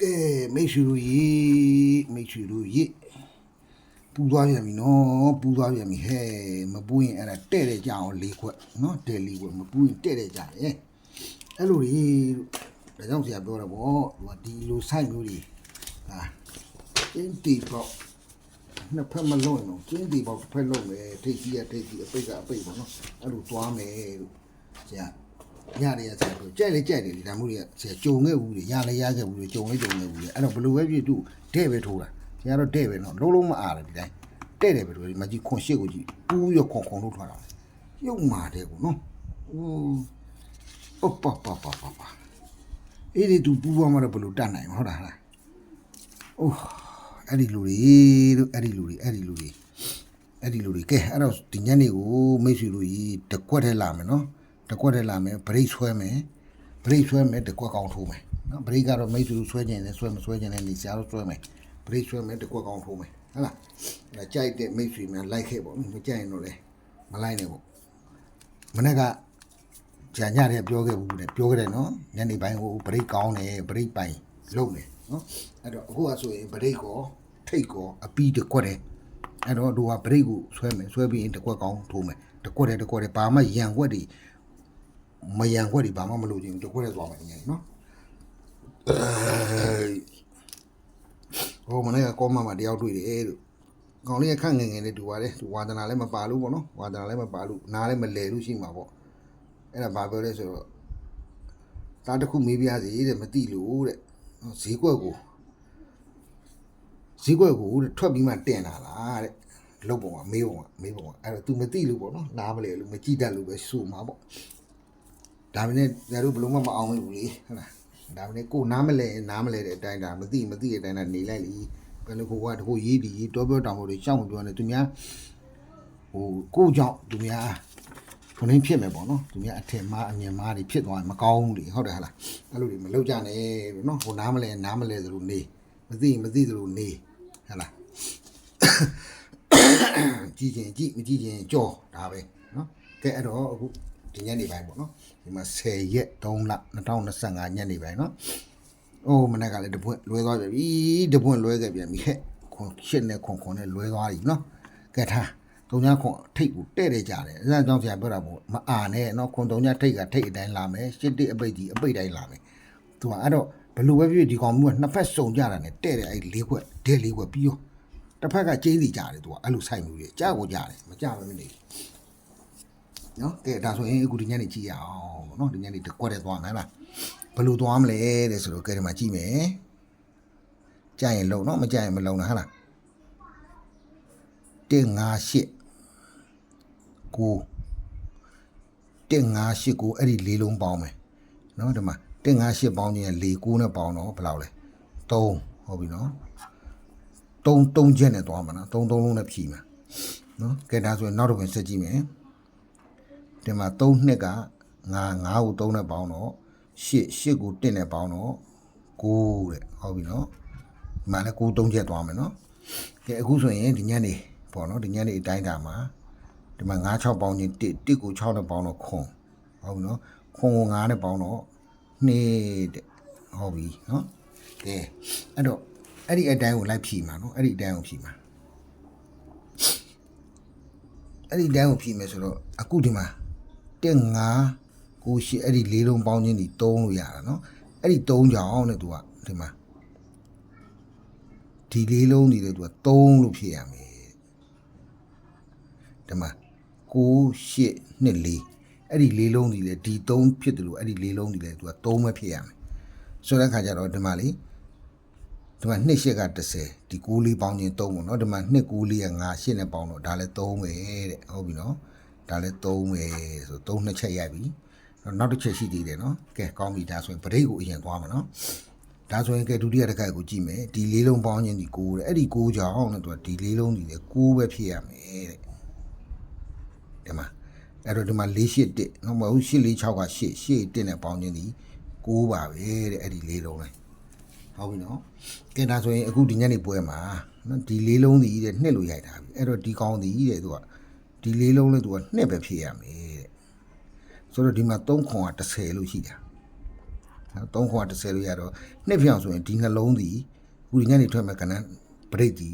ကဲမိတ်ဆွေတို့ရေမိတ်ဆွေတို့ရေပူသွားပြန်ပြီနော်ပူသွားပြန်ပြီဟဲ့မပူရင်အဲ့ဒါတဲ့တဲ့ကြအောင်လေးခွက်နော်တဲ့လေးခွက်မပူရင်တဲ့တဲ့ကြတယ်အဲ့လိုကြီးဒါကြောင့်ဆရာပြောတာပေါ့ဟိုဒီလိုဆိုင်မျိုးတွေဟာအင်းတီပေါ့နှစ်ဖက်မလုံးတော့ကျင်းတီပေါ့တစ်ဖက်လုံးမယ်ထိတ်ကြီးရထိတ်ကြီးအပိတ်ကအပိတ်ပေါ့နော်အဲ့လိုသွားမယ်လို့ဆရာ ညနေရဆက်လို့ကြိုက်လေကြိုက်တယ်လေဒါမှမဟုတ်ဆရာကြုံခဲ့ဘူးလေရလေရခဲ့ဘူးလေကြုံလေကြုံခဲ့ဘူးလေအဲ့တော့ဘယ်လိုပဲဖြစ်သူတဲ့ပဲထိုးတာဆရာတော့တဲ့ပဲနော်လုံးလုံးမအားတယ်ဒီတိုင်းတဲ့တယ်ပဲထိုးဒီမကြီးခွန်ရှစ်ကိုကြည့်ပူးရခွန်ခွန်လို့ထွားတာရုပ်မာတယ်ကိုနော်ဟိုအပပပပပအဲ့ဒီသူပူးသွားမှတော့ဘယ်လိုတတ်နိုင်မဟုတ်တာလားအိုးအဲ့ဒီလူတွေတို့အဲ့ဒီလူတွေအဲ့ဒီလူတွေအဲ့ဒီလူတွေကဲအဲ့တော့ဒီညနေကိုမိတ်ဆွေတို့ကြီးတကွက်ထဲလာမယ်နော် တကွက်ထဲလာမယ်ဗရိတ်ဆွဲမယ်ဗရိတ်ဆွဲမယ်တကွက်ကောင်းထိုးမယ်နော်ဗရိတ်ကတော့မိတ်ဆွေတို့ဆွဲခြင်းနဲ့ဆွဲမဆွဲခြင်းနဲ့နေစရာတော့ဆွဲမယ်ဗရိတ်ဆွဲမယ်တကွက်ကောင်းထိုးမယ်ဟုတ်လားအဲကြိုက်တဲ့မိတ်ဆွေများလိုက်ခဲ့ပေါ့မကြိုက်ရင်တော့လေမလိုက်နဲ့ပေါ့မနေ့ကကြာညတဲ့ပြောခဲ့ဘူးတဲ့ပြောခဲ့တယ်နော်ညနေပိုင်းဟိုဗရိတ်ကောင်းတယ်ဗရိတ်ပိုင်လုံးတယ်နော်အဲ့တော့အခုကဆိုရင်ဗရိတ်ကောထိတ်ကောအပီးတကွက်တယ်အဲ့တော့တို့ကဗရိတ်ကိုဆွဲမယ်ဆွဲပြီးရင်တကွက်ကောင်းထိုးမယ်တကွက်တယ်တကွက်တယ်ဘာမှရံကွက်တွေ မယံခွက်တွေဘာမှမလုပ်ချင်ဘူးတခွက်နဲ့သွားမယ်ငယ်နော်ဟိုမနေ့ကကောမမှာတယောက်တွေ့တယ်လို့ကောင်လေးကခန့်ငယ်ငယ်လေးတူပါတယ်သူဝါဒနာလည်းမပါလို့ပေါ့နော်ဝါဒနာလည်းမပါလို့နားလည်းမလဲလို့ရှိမှာပေါ့အဲ့ဒါဘာပြောလဲဆိုတော့သားတစ်ခုမေးပြစီတဲ့မသိလို့တဲ့ဈေးကွက်ကိုဈေးကွက်ကိုတဲ့ထွက်ပြီးမှတင်လာလားတဲ့လုတ်ပုံကမေးပုံကမေးပုံကအဲ့တော့ तू မသိလို့ပေါ့နော်နားမလဲလို့မကြည့်တတ်လို့ပဲဆိုမှာပေါ့ ဒါမင်းနဲ့ဇာတို့ဘလုံးမမအောင်ဘူးလေဟုတ်လားဒါမင်းကိုနားမလဲနားမလဲတဲ့အတိုင်းဒါမသိမသိတဲ့အတိုင်းဒါနေလိုက်လीဘယ်လိုကိုကတခုရေးဒီရေးတောပြောတောင်ဖို့တွေရှောင်းမပြောနဲ့သူများဟိုကိုကြောင့်သူများဘုံရင်းဖြစ်မယ်ပေါ့နော်သူများအထင်မှားအမြင်မှားတွေဖြစ်သွားရင်မကောင်းဘူးလေဟုတ်တယ်ဟလားအဲ့လိုတွေမလုပ်ကြနဲ့လို့နော်ဟိုနားမလဲနားမလဲသလိုနေမသိမသိသလိုနေဟလားကြည့်ချင်းကြည့်မကြည့်ချင်းကြောဒါပဲနော်ကဲအဲ့တော့အခု ဒီညနေပိုင်းပေါ့နော်ဒီမှာ10ရက်3လ2025ညနေပိုင်းနော်အိုးမနေ့ကလည်းတပွင့်လွဲသွားပြီတပွင့်လွဲခဲ့ပြန်ပြီဟဲ့ခွန်ရှစ်နဲ့ခွန်ခွန်နဲ့လွဲသွားပြီနော်ကဲထားတုံညာခွန်ထိတ်ကိုတဲ့တဲ့ကြတယ်အဲဒါကြောင့်ဆရာပြောတာပေါ့မအာနဲ့နော်ခွန်တုံညာထိတ်ကထိတ်အတိုင်းလာမယ်ရှစ်တိအပိတ်ကြီးအပိတ်တိုင်းလာမယ်သူကအဲ့တော့ဘယ်လိုပဲဖြစ်ဒီကောင်မျိုးကနှစ်ဖက်စုံကြတာနဲ့တဲ့တဲ့အဲ့လေးခွက်ဒဲလေးခွက်ပြီးရောတစ်ဖက်ကကျင်းစီကြတယ်သူကအဲ့လိုဆိုင်မှုတွေကြားကိုကြားတယ်မကြားမနေဘူး နော်ကဲဒါဆိုရင်အခုဒီညနေကြည့်ရအောင်ပေါ့နော်ဒီညနေတစ်ကွက်တည်းသွားမယ်လားဘယ်လိုသွားမလဲတဲ့ဆိုတော့ကဲဒီမှာကြည့်မယ်ကြရင်လုံနော်မကြရင်မလုံတာဟုတ်လား158 9 158ကိုအဲ့ဒီလေးလုံးပေါင်းမယ်နော်ဒီမှာ158ပေါင်းခြင်း4 9နဲ့ပေါင်းတော့ဘယ်လောက်လဲ3ဟုတ်ပြီနော်3 3ချက်နဲ့သွားမှာနော်3 3လုံးနဲ့ဖြီးမှာနော်ကဲဒါဆိုရင်နောက်တစ်ဝင်ဆက်ကြည့်မယ် ဒီမှာ3နှစ်ကငါ9ကို3နဲ့ပေါင်းတော့8 8ကို1နဲ့ပေါင်းတော့9တဲ့ဟုတ်ပြီနော်ဒီမှာလည်း9 3ချက်သွားမယ်နော်ကဲအခုဆိုရင်ဒီညနေပေါ့နော်ဒီညနေအတိုင်းတာမှာဒီမှာ9 6ပေါင်းချင်း1 1ကို6နဲ့ပေါင်းတော့ခွန်ဟုတ်ပြီနော်ခွန်ကို9နဲ့ပေါင်းတော့2တဲ့ဟုတ်ပြီနော်ကဲအဲ့တော့အဲ့ဒီအတိုင်းကိုလိုက်ဖြီမှာနော်အဲ့ဒီအတိုင်းကိုဖြီမှာအဲ့ဒီအတိုင်းကိုဖြီမယ်ဆိုတော့အခုဒီမှာ တက်ငါကိုရှိအဲ့ဒီလေးလုံးပေါင်းချင်းဒီ3လို့ရတာเนาะအဲ့ဒီ3ကြောင်တဲ့သူကဒီမှာဒီလေးလုံးနေတယ်သူက3လို့ဖြစ်ရမယ်ဒီမှာ9 8 2 4အဲ့ဒီလေးလုံးဒီလေဒီ3ဖြစ်တယ်လို့အဲ့ဒီလေးလုံးဒီလေသူက3ပဲဖြစ်ရမယ်ဆိုတဲ့ခါကျတော့ဒီမှာလေဒီမှာ2 8က30ဒီ9လေးပေါင်းချင်း3ပေါ့เนาะဒီမှာ2 9လေးက9 8နဲ့ပေါင်းတော့ဒါလည်း3ပဲတဲ့ဟုတ်ပြီเนาะ ဒါလည်း3ပဲဆို3နှစ်ချက်ရိုက်ပြီနောက်တစ်ချက်ရှိသေးတယ်နော်ကဲကောင်းပြီဒါဆိုရင်ဗရိတ်ကိုအရင်သွားမှာနော်ဒါဆိုရင်ကဲဒုတိယတစ်ခါကိုကြည့်မယ်ဒီလေးလုံးပေါင်းခြင်းဒီ9တဲ့အဲ့ဒီ9ကြောင့်လည်းသူကဒီလေးလုံးဒီလေ9ပဲဖြစ်ရမယ်တဲ့ဒီမှာအဲ့တော့ဒီမှာ4 8 1နော်မဟုတ်8 4 6က8 8 1နဲ့ပေါင်းခြင်းဒီ9ပါပဲတဲ့အဲ့ဒီလေးလုံးလဲဟုတ်ပြီနော်ကဲဒါဆိုရင်အခုဒီညနေပွဲမှာနော်ဒီလေးလုံးဒီတဲ့နှစ်လို့ရိုက်တာပြီအဲ့တော့ဒီကောင်းဒီတဲ့သူက ဒီလေးလုံးလေးသူကနှစ်ပဲဖြည့်ရမယ်တဲ့ဆိုတော့ဒီမှာ3ခွန်က30လို့ရှိတာ3ခွာ30လို့ရတော့နှစ်ပြောင်ဆိုရင်ဒီနှလုံးဒီခုဒီညနေထွက်မဲ့ကဏ္ဍပရိတ်ဒီ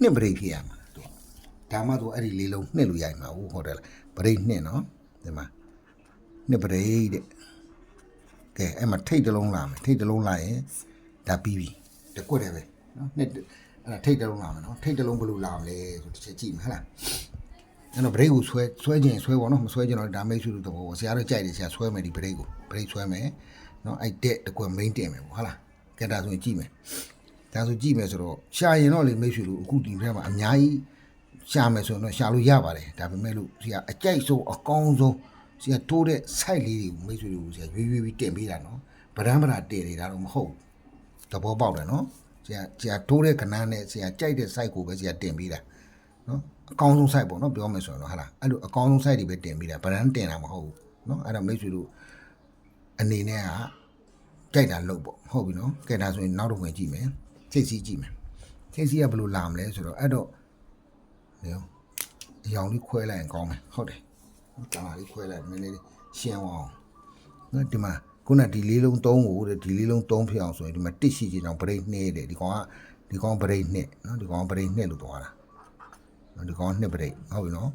နှစ်ပရိတ်ဖြစ်ရမှာသူကဒါမှသူအဲ့ဒီလေးလုံးနှစ်လို့ရိုက်မှာဟုတ်ဟုတ်တယ်လားပရိတ်နှစ်နော်ဒီမှာနှစ်ပရိတ်တဲ့ကဲအဲ့မှာထိတ်တစ်လုံးလာမယ်ထိတ်တစ်လုံးလာရင်ဒါပြီးပြီတကွက်တယ်ပဲနော်နှစ်အဲ့ဒါထိတ်တစ်လုံးလာမယ်နော်ထိတ်တစ်လုံးဘယ်လိုလာမလဲဆိုတစ်ချက်ကြည့်မယ်ဟဟလား အဲ့တော့ break ကိုဆွဲဆွဲခြင်းဆွဲပေါ့နော်မဆွဲခြင်းတော့ဒါမိတ်ဆွေတို့တော့ပေါ့ဆရာတို့ကြိုက်တယ်ဆရာဆွဲမယ်ဒီ break ကို break ဆွဲမယ်နော်အဲ့တက်တကွ main တင်မယ်ပေါ့ဟုတ်လားကဲဒါဆိုရင်ကြည့်မယ်ဒါဆိုကြည့်မယ်ဆိုတော့ရှာရင်တော့လေမိတ်ဆွေတို့အခုဒီထဲမှာအများကြီးရှာမယ်ဆိုရင်တော့ရှာလို့ရပါတယ်ဒါပေမဲ့လို့ဆရာအကြိုက်ဆုံးအကောင်းဆုံးဆရာတိုးတဲ့ site လေးတွေကိုမိတ်ဆွေတို့ဆရာရွေးရွေးပြီးတင်ပေးတာနော်ဗရန်ဗရာတင်နေတာတော့မဟုတ်ဘူးသဘောပေါက်တယ်နော်ဆရာဆရာတိုးတဲ့ကဏ္ဍနဲ့ဆရာကြိုက်တဲ့ site ကိုပဲဆရာတင်ပေးတာနော် အကောင်းဆုံး site ပေါ့နော်ပြောမယ်ဆိုရင်တော့ဟာလားအဲ့လိုအကောင်းဆုံး site တွေပဲတင်ပြီးတာဗရန်တင်တာမဟုတ်ဘူးနော်အဲ့ဒါမိတ်ဆွေတို့အနေနဲ့ကကြိုက်တာလုပ်ပေါ့ဟုတ်ပြီနော်ကဲဒါဆိုရင်နောက်တော့ဝင်ကြည့်မယ်စိတ်စီးကြည့်မယ်စိတ်စီးကဘယ်လိုလာမလဲဆိုတော့အဲ့တော့နေရောအယောင်လေးခွဲလိုက်ရင်ကောင်းမယ်ဟုတ်တယ်ကာလာလေးခွဲလိုက်နည်းနည်းလေးရှင်းအောင်နော်ဒီမှာခုနဒီလေးလုံး3ကိုတဲ့ဒီလေးလုံး3ဖြစ်အောင်ဆိုရင်ဒီမှာတစ်ရှိချင်အောင်ဗရိတ်နှဲတယ်ဒီကောင်ကဒီကောင်ဗရိတ်နှဲနော်ဒီကောင်ဗရိတ်နှဲလို့သွားတာနော် ဒီကောင်နှစ်ပရိတ်ဟုတ်ပြီနော်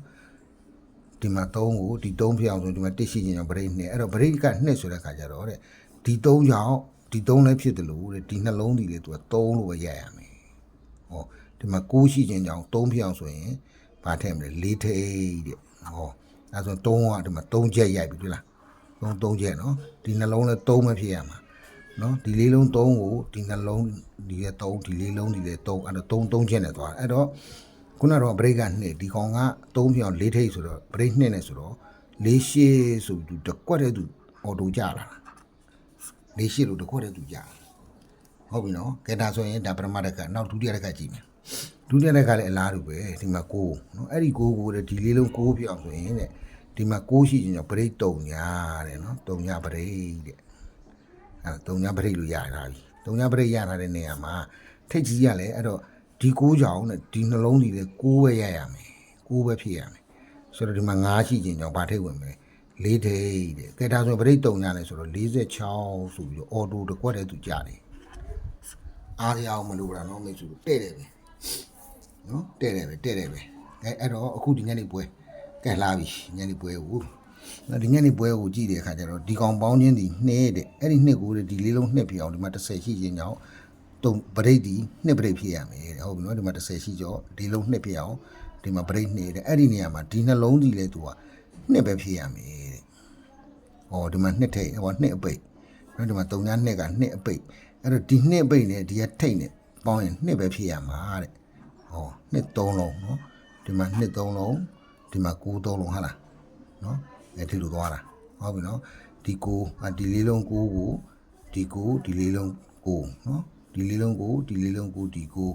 ဒီမှာ3ကိုဒီ3ဖြစ်အောင်ဆိုဒီမှာတစ်ရှိချင်းကြောင့်ပရိတ်နှစ်အဲ့တော့ပရိတ်ကနှစ်ဆိုတဲ့ခါကျတော့တဲ့ဒီ3ကြောင့်ဒီ3လည်းဖြစ်တယ်လို့တဲ့ဒီနှလုံးဒီလေသူက3လို့ပဲရရမယ်ဟောဒီမှာ9ရှိချင်းကြောင့်3ဖြစ်အောင်ဆိုရင်ဘာထည့်မလဲ4ထိပ်တဲ့ဟောအဲဆို3ကဒီမှာ3ချက်ရိုက်ပြီတွေ့လား3 3ချက်နော်ဒီနှလုံးလည်း3ပဲဖြစ်ရမှာနော်ဒီလေးလုံး3ကိုဒီနှလုံးဒီရဲ့3ဒီလေးလုံးဒီလေ3အဲ့တော့3 3ချက်နဲ့သွားအဲ့တော့ ခုနကတော့ break ကနှစ်ဒီကောင်က3ပြောင်4ထိပ်ဆိုတော့ break နှစ်နဲ့ဆိုတော့၄ရှေ့ဆိုပြီးသူတကွက်တဲ့သူအော်တိုကြလာ၄ရှေ့လို့တကွက်တဲ့သူကြလာဟုတ်ပြီနော်ကဲဒါဆိုရင်ဒါပရမတက်ကနောက်ဒုတိယတက်ကကြည့်မယ်ဒုတိယတက်ကလည်းအလားတူပဲဒီမှာ6နော်အဲ့ဒီ6ကိုတဲ့ဒီလေးလုံး6ပြောင်ဆိုရင်တဲ့ဒီမှာ6ရှိချင်းကြောင့် break 3ညာတဲ့နော်3ညာ break တဲ့အဲ3ညာ break လို့ရတာပြီ3ညာ break ရထားတဲ့နေရာမှာထိတ်ကြီးရလဲအဲ့တော့ ဒီ6ကြောင်နဲ့ဒီနှလုံးဒီလေ6ပဲရရမယ်6ပဲဖြစ်ရမယ်ဆိုတော့ဒီမှာ9ရှိခြင်းကြောင့်ဗာထိတ်ဝင်မယ်၄ထိတ်တဲ့ကဲဒါဆိုရင်ဗရိတ်တုံညာလဲဆိုတော့46ဆိုပြီးတော့အော်တိုတစ်ကွက်တည်းသူကြားတယ်အားရအောင်မလို့တာနော်မိတ်ဆွေတဲ့တယ်ပဲနော်တဲ့တယ်ပဲတဲ့တယ်ပဲကဲအဲ့တော့အခုဒီညနေပွဲကဲလာပြီညနေပွဲကိုနော်ဒီညနေပွဲကိုကြည့်တဲ့အခါကျတော့ဒီကောင်ပေါင်းချင်းဒီနှစ်တဲ့အဲ့ဒီနှစ်ကိုဒီလေးလုံးနှစ်ပြအောင်ဒီမှာ30ရှိခြင်းကြောင့် တုံပရိတ်ဒီနှစ်ပရိတ်ဖြစ်ရမယ်တဲ့ဟုတ်ပြီနော်ဒီမှာ30ရှိကြောဒီလုံးနှစ်ဖြစ်အောင်ဒီမှာပရိတ်နှစ်တဲ့အဲ့ဒီနေရာမှာဒီနှလုံးဒီလေသူကနှစ်ပဲဖြစ်ရမယ်တဲ့ဟောဒီမှာနှစ်ထိတ်ဟောနှစ်အပိတ်နော်ဒီမှာ3ညနှစ်ကနှစ်အပိတ်အဲ့တော့ဒီနှစ်အပိတ်နဲ့ဒီကထိတ်နဲ့ပေါင်းရင်နှစ်ပဲဖြစ်ရမှာတဲ့ဟောနှစ်3လုံးနော်ဒီမှာနှစ်3လုံးဒီမှာ9 3လုံးဟာလားနော်အဲ့ဒီလိုသွားတာဟုတ်ပြီနော်ဒီ9ဒီလေးလုံး9ကိုဒီ9ဒီလေးလုံး9နော် ဒီလေးလုံးကိုဒီလေးလုံးကိုဒီကို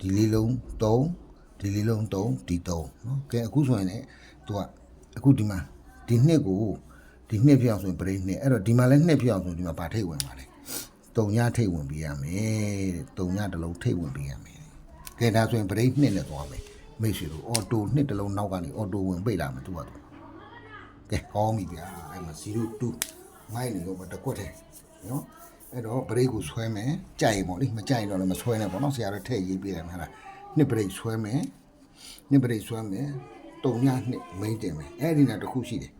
ဒီလေးလုံး3ဒီလေးလုံး3ဒီ3နော်ကဲအခုဆိုရင်လည်းသူကအခုဒီမှာဒီနှစ်ကိုဒီနှစ်ဖြစ်အောင်ဆိုရင်ပရိနှစ်အဲ့တော့ဒီမှာလည်းနှစ်ဖြစ်အောင်ဆိုရင်ဒီမှာဗာထိတ်ဝင်ပါလေတုံညထိတ်ဝင်ပေးရမယ်တုံညတစ်လုံးထိတ်ဝင်ပေးရမယ်ကဲဒါဆိုရင်ပရိနှစ်နဲ့သွားမယ်မိတ်ဆွေတို့အော်တိုနှစ်တစ်လုံးနောက်ကနေအော်တိုဝင်ပိတ်လာမယ်သူကသူကဲကောင်းပြီဗျာအဲ့မှာ02မိုက်နေတော့တကွက်တယ်နော် အဲ့တော့ break ကိုဆွဲမယ်ကြိုက်ရင်ပေါ့လေမကြိုက်ရင်တော့လည်းမဆွဲနဲ့ပေါ့နော်ဆရာတို့ထည့်ရေးပေးတယ်မဟုတ်လားနှစ် break ဆွဲမယ်နှစ် break ဆွဲမယ်တုံညနှစ် main တင်မယ်အဲ့ဒီနဲ့တစ်ခုရှိတယ်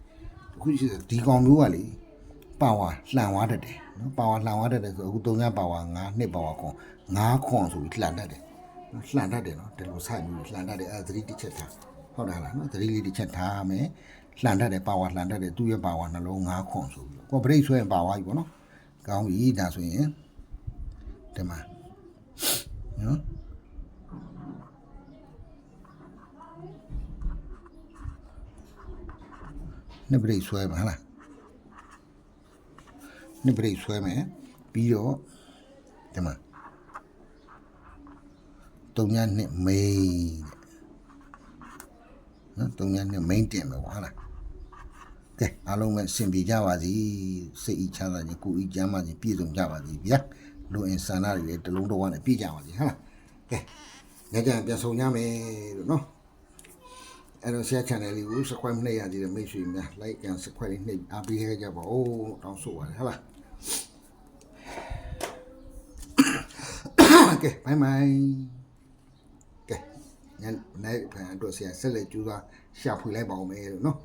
တစ်ခုရှိတယ်ဒီကောင်မျိုးကလေပါဝါလှန်သွားတတ်တယ်နော်ပါဝါလှန်သွားတတ်တယ်ဆိုအခုတုံညပါဝါ9နှစ်ပါဝါခွန်9ခွန်ဆိုပြီးလှန်တတ်တယ်နော်လှန်တတ်တယ်နော်ဒီလိုဆိုင်မျိုးလှန်တတ်တယ်အဲ့သတိတစ်ချက်ထားဟုတ်တယ်လားနော်သတိလေးတစ်ချက်ထားမယ်လှန်တတ်တယ်ပါဝါလှန်တတ်တယ်သူ့ရဲ့ပါဝါနှလုံး9ခွန်ဆိုပြီးကို break ဆွဲရင်ပါဝါကြီးပေါ့နော် ကောင်းပြီဒါဆိုရင်ဒီမှာနော်နှစ်ပရိတ်ဆွဲမှာဟလားနှစ်ပရိတ်ဆွဲမယ်ပြီးတော့ဒီမှာတုံညာနှစ်မိန်နော်တုံညာနှစ်မိန်တင်မယ်ဟုတ်လား ကဲအားလုံးပဲအဆင်ပြေကြပါစေစိတ်ဤချမ်းသာခြင်းကိုယ်ဤကျမ်းမာခြင်းပြည့်စုံကြပါစေဗျာလူအင်ဆန္ဒတွေလည်းတလုံးတဝနဲ့ပြည့်ကြပါစေဟမ်ကဲညကြပြန်ဆုံကြမယ်လို့နော်အဲ့တော့ share channel လေးကို subscribe နှိပ်ရသေးတယ်မိတ်ဆွေများ like and subscribe နှိပ်အားပေးခဲ့ကြပါဦးတောင်းဆိုပါတယ်ဟုတ်လားโอเคဘိုင်ဘိုင်ကဲညနေဖန်အတွက်ဆရာဆက်လက်ကြိုးစားရှာဖွေလိုက်ပါဦးမယ်လို့နော်